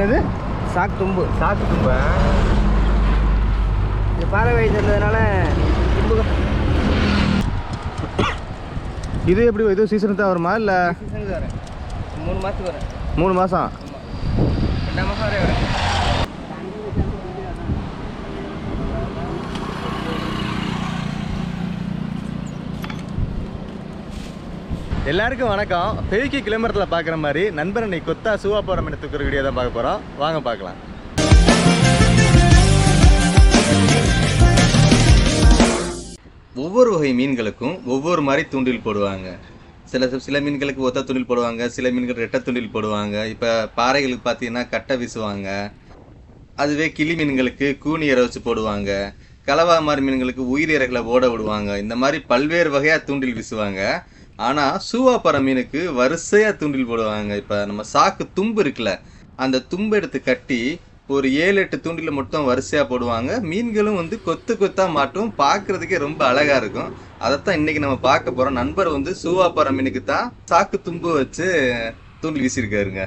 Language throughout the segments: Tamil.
என்னது? சாக்கு தும்பு. சாக்கு தும்ப? இது பாறை தும்பு இது எப்படி இது சீசனுக்கு தான் வருமா இல்லை? சீசனுக்கு வரேன் மூணு மாதத்துக்கு வரேன் மூணு மாதம் ரெண்டாம் மாதம் வரையும் வரேன் எல்லாருக்கும் வணக்கம். பெய்க்கு கிளம்பரத்தில் பார்க்குற மாதிரி நண்பர் இன்னைக்கு கொத்தா சூவா போகிற மீன் தூக்குற வீடியோ தான் பார்க்க போகிறோம் வாங்க பார்க்கலாம். ஒவ்வொரு வகை மீன்களுக்கும் ஒவ்வொரு மாதிரி தூண்டில் போடுவாங்க. சில சில மீன்களுக்கு ஒத்த தூண்டில் போடுவாங்க சில மீன்கள் ரெட்டை தூண்டில் போடுவாங்க. இப்போ பாறைகளுக்கு பார்த்தீங்கன்னா கட்டை வீசுவாங்க. அதுவே கிளி மீன்களுக்கு கூனி இறை வச்சு போடுவாங்க. கலவா மாதிரி மீன்களுக்கு உயிர் இறகளை ஓட விடுவாங்க. இந்த மாதிரி பல்வேறு வகையாக தூண்டில் வீசுவாங்க. ஆனால் சூவாப்பற மீனுக்கு வரிசையாக தூண்டில் போடுவாங்க. இப்போ நம்ம சாக்கு தும்பு இருக்குல்ல அந்த தும்பு எடுத்து கட்டி ஒரு ஏழு எட்டு தூண்டில் மட்டும் வரிசையாக போடுவாங்க. மீன்களும் வந்து கொத்து கொத்தாக மாட்டும். பார்க்கறதுக்கே ரொம்ப அழகாக இருக்கும். அதைத்தான் இன்னைக்கு நம்ம பார்க்க போகிறோம் நண்பர் வந்து சூவாப்பற மீனுக்கு தான் சாக்கு தும்பு வச்சு தூண்டில் வீசியிருக்காருங்க.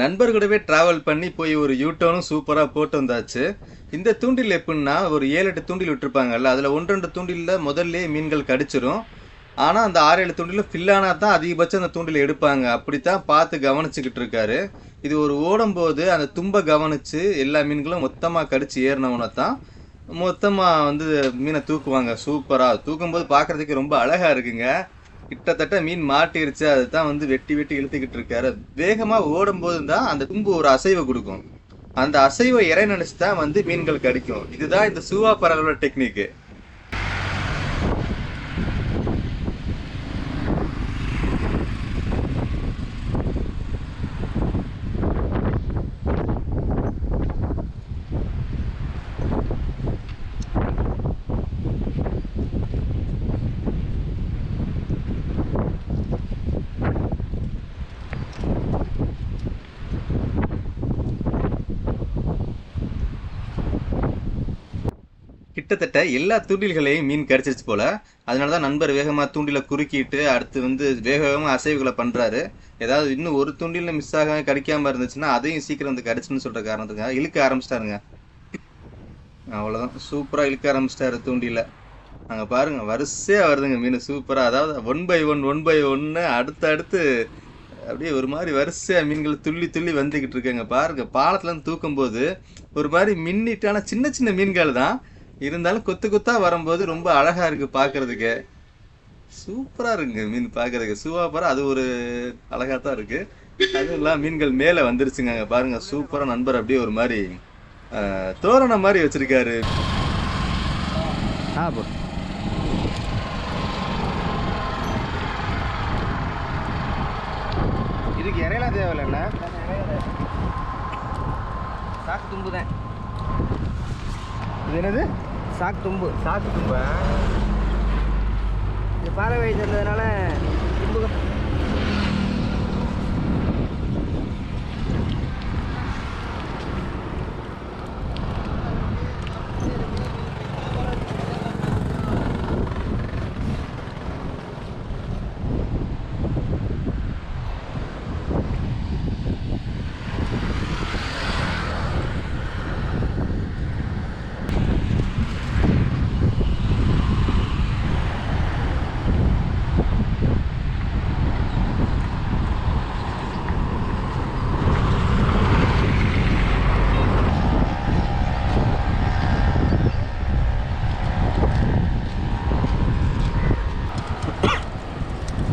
நண்பர்களோடவே டிராவல் பண்ணி போய் ஒரு யூட்டர்னும் சூப்பராக போட்டு வந்தாச்சு. இந்த தூண்டில் எப்படின்னா ஒரு ஏழு எட்டு தூண்டில் விட்டுருப்பாங்கல்ல அதில் ஒன்று ரெண்டு தூண்டிலில் முதல்ல மீன்கள் கடிச்சிரும். ஆனால் அந்த ஆறு ஏழு தூண்டிலும் ஃபில்லானா தான் அதிகபட்சம் அந்த தூண்டில் எடுப்பாங்க. அப்படித்தான் பார்த்து கவனிச்சுக்கிட்டு இருக்காரு. இது ஒரு ஓடும்போது அந்த தும்பை கவனித்து எல்லா மீன்களும் மொத்தமாக கடிச்சு ஏறினவனை தான் மொத்தமாக வந்து மீனை தூக்குவாங்க. சூப்பராக தூக்கும்போது பார்க்குறதுக்கு ரொம்ப அழகாக இருக்குங்க. கிட்டத்தட்ட மீன் மாட்டிருச்சு. அதுதான் வந்து வெட்டி வெட்டி இழுத்துக்கிட்டு இருக்காரு. வேகமா ஓடும்போது தான் அந்த தும்பு ஒரு அசைவை கொடுக்கும். அந்த அசைவை இறை நினைச்சு தான் வந்து மீன்கள் கடிக்கும் இதுதான் இந்த சூவா பறவையோட டெக்னிக்கு கிட்டத்தட்ட எல்லா தூண்டில்களையும் மீன் கடிச்சிருச்சு போல. அதனால தான் நண்பர் வேகமாக தூண்டில குறுக்கிட்டு அடுத்து வந்து வேக வேகமாக அசைவுகளை பண்ணுறாரு ஏதாவது இன்னும் ஒரு தூண்டில மிஸ் ஆகாம கடிக்காமல் இருந்துச்சுன்னா அதையும் சீக்கிரம் வந்து கடிச்சுன்னு சொல்கிற காரணத்துக்காக இழுக்க ஆரம்பிச்சிட்டாருங்க. அவ்வளோதான் சூப்பராக இழுக்க ஆரம்பிச்சிட்டாரு தூண்டில. அங்கே பாருங்க வரிசையாக வருதுங்க மீன். சூப்பராக அதாவது one by one one by ஒன்னு அடுத்து அடுத்து அப்படியே ஒரு மாதிரி வரிசையாக மீன்கள் துள்ளி துள்ளி வந்துக்கிட்டு இருக்கேங்க. பாருங்க பாலத்துலேருந்து தூக்கும் போது ஒரு மாதிரி மின்னிட்டான சின்ன சின்ன மீன்கள் தான். இருந்தாலும் கொத்து கொத்தா வரும்போது ரொம்ப அழகா இருக்கு பாக்குறதுக்கு. சூப்பரா இருக்குங்க மீன் பாக்குறதுக்கு. சூவாப்பரா அது ஒரு அழகா தான் இருக்கு. அதுவும் இல்லாம மீன்கள் மேல வந்துருச்சுங்க. பாருங்க சூப்பரா நண்பர் அப்படியே ஒரு மாதிரி தோரணம் மாதிரி வச்சிருக்காரு. ஆ இதுக்கு இறையெல்லாம் தேவையில்லைண்ணா. சாக்கு தும்புதான். இது என்னது? சாக்கு தும்பு. சாக்கு தும்ப? இது பாறை தந்ததுனால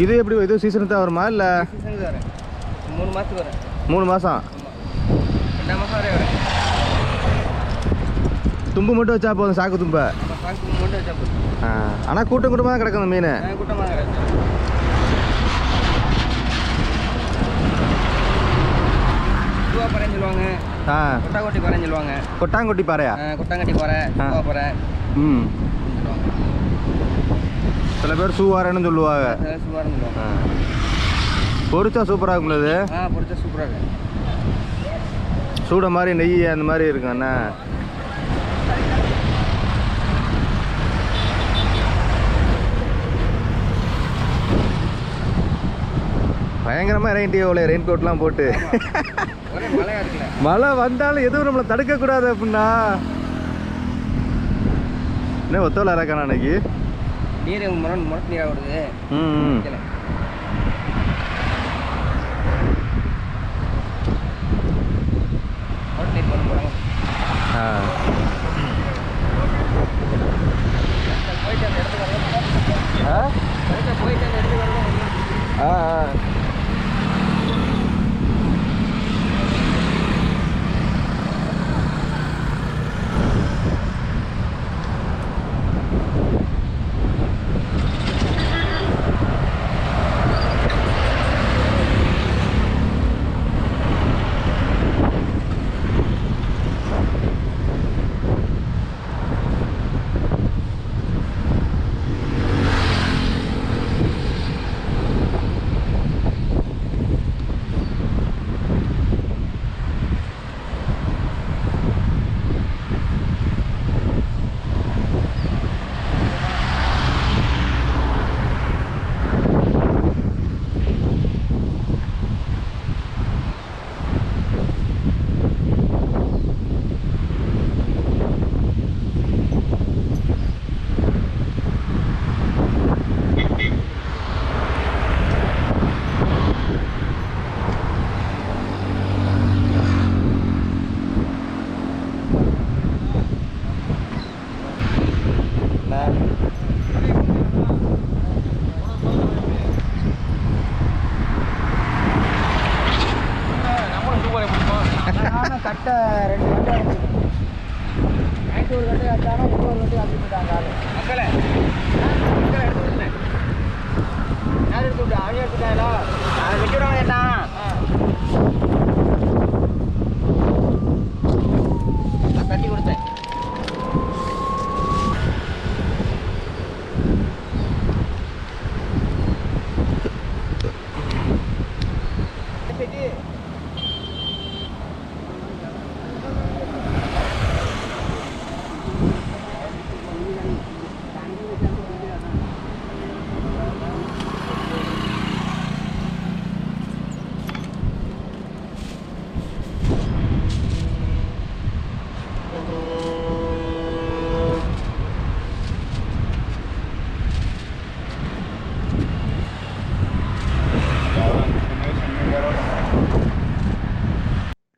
இது எப்படி இது சீசனுக்கு தான் வருமா இல்லை மூணு மாதத்துக்கு வரேன் மூணு மாதம் ரெண்டாம் மாதம் வரை வரேன் தும்பு மட்டும் வச்சா போதும் சாக்கு தும்பை. ஆனால் கூட்டம் கூட்டமாக தான் கிடக்கும் மீன். கூட்டமாக சுவா பறைன்னு சொல்லுவாங்க. ஆ. கொட்டாக்கொட்டி பறைன்னு சொல்லுவாங்க. கொட்டாங்குட்டி பாறையா? கொட்டாங்கட்டி பறை பறை. ம். சில பேர் சூவாரன்னு சொல்லுவாங்க. பொரிச்சா சூப்பராக இருக்கும்ல இது? பொரிச்சா சூப்பராக இருக்கு. சூட மாதிரி நெய் அந்த மாதிரி இருக்கும் அண்ணா பயங்கரமாக இறங்கிட்டே இவ்வளோ ரெயின் கோட்லாம் போட்டு மழை வந்தாலும் எதுவும் நம்மளை தடுக்கக்கூடாது அப்படின்னா. என்ன ஒத்தவளை இறக்கானா அன்னைக்கு? நீர் முரண் முரட்டு நீராக வருது. போயிட்டு அந்த இடத்துக்கு ஆ ஆ ஆ. கட்டை ரெண்டு கட்டை அடிச்சு நைட்டு ஒரு கட்டை அடிச்சானா இப்போ ஒரு கட்டை அடிச்சு போட்டாங்க ஆளு. மக்களே மக்களே எடுத்து விட்டேன் யார் எடுத்து விட்டா அவன் எடுத்துட்டாங்களா அதை வெட்டி விடாம